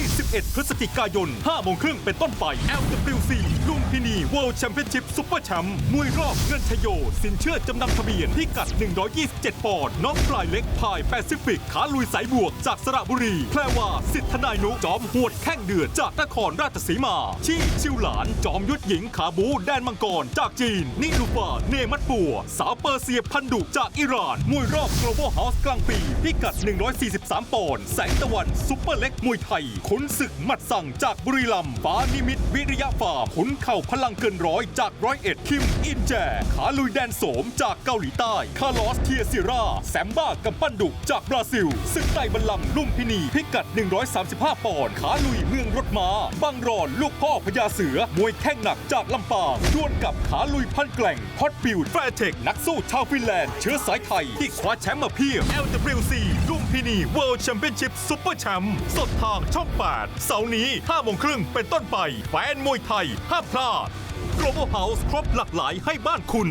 ที่ 11 พฤศจิกายน5โมงครึ่งเป็นต้นไป LWC ลุมพินี World Championship Super Champ มวยรอบเงินชโย สินเชื่อจำนำทะเบียนที่กัด 127 ปอนด์น้องปลายเล็กพายแปซิฟิก ขาลุยสายบวกจากสระบุรี แพรว่าสิทธนายนุจอมหวดแข้งเดือดจากนครราชสีมา ชี่ชิวหลานจอมยุทธหญิงขาบูแดนมังกรจากจีน นิลูฟาเนมัตปัว สาวเปอร์เซียพันดุจากอิหร่าน มวยรอบ Global House กลางปี พิกัด 143 ปอนด์แสงตะวันซุปเปอร์เล็กมวยไทยขุนศึกหมัดสั่งจากบุรีรัมย์ฟ้านิมิตวิริยะฟาร์มขุนเข่าพลังเกินร้อยจากร้อยเอ็ดคิมอินแจ ขาลุยแดนโสมจากเกาหลีใต้ คาร์ลอสเทียซิรา แซมบ้ากัมปั้นดุจากบราซิลศึกไต่บัลลังก์ลุ่มพินี พิกัด 135 ปอนด์ขาลุยเมืองรถม้าบังรอนลูกพ่อพญาเสือ มวยแข้งหนักจากลำปางดวลกับขาลุยพันแกล่งฮอตบิลแฟร์เทคนักสู้ชาวฟินแลนด์เชื้อสายไทยที่คว้าแชมป์มาเพียบ LWC ลุ่มพินี World Championship Super Champ สดทางช่อง8เสาร์นี้5โมงครึ่งเป็นต้นไปแฟนมวยไทยห้ามพลาด Global House ครบหลากหลายให้บ้านคุณ